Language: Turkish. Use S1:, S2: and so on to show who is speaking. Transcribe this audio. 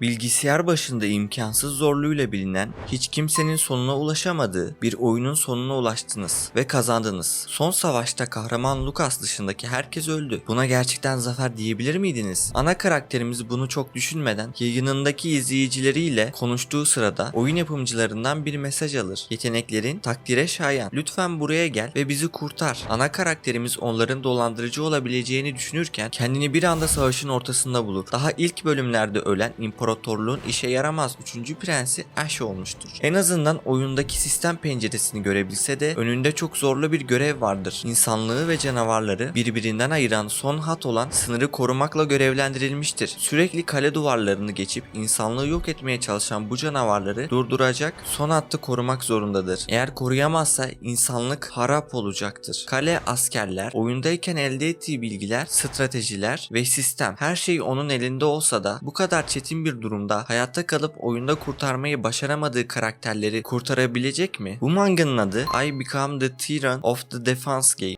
S1: Bilgisayar başında imkansız zorluğuyla bilinen, hiç kimsenin sonuna ulaşamadığı bir oyunun sonuna ulaştınız ve kazandınız. Son savaşta kahraman Lucas dışındaki herkes öldü. Buna gerçekten zafer diyebilir miydiniz? Ana karakterimiz bunu çok düşünmeden yayınındaki izleyicileriyle konuştuğu sırada oyun yapımcılarından bir mesaj alır. Yeteneklerin takdire şayan. Lütfen buraya gel ve bizi kurtar. Ana karakterimiz onların dolandırıcı olabileceğini düşünürken kendini bir anda savaşın ortasında bulur. Daha ilk bölümlerde ölen imparatorluğun işe yaramaz 3. prensi Ash olmuştur. En azından oyundaki sistem penceresini görebilse de önünde çok zorlu bir görev vardır. İnsanlığı ve canavarları birbirinden ayıran son hat olan sınırı korumakla görevlendirilmiştir. Sürekli kale duvarlarını geçip insanlığı yok etmeye çalışan bu canavarları durduracak son hattı korumak zorundadır. Eğer koruyamazsa insanlık harap olacaktır. Kale askerler, oyundayken elde ettiği bilgiler, stratejiler ve sistem her şey onun elinde olsa da bu kadar çetin bir durumda hayatta kalıp oyunda kurtarmayı başaramadığı karakterleri kurtarabilecek mi? Bu manganın adı I Become the Tyrant of the Defense Game.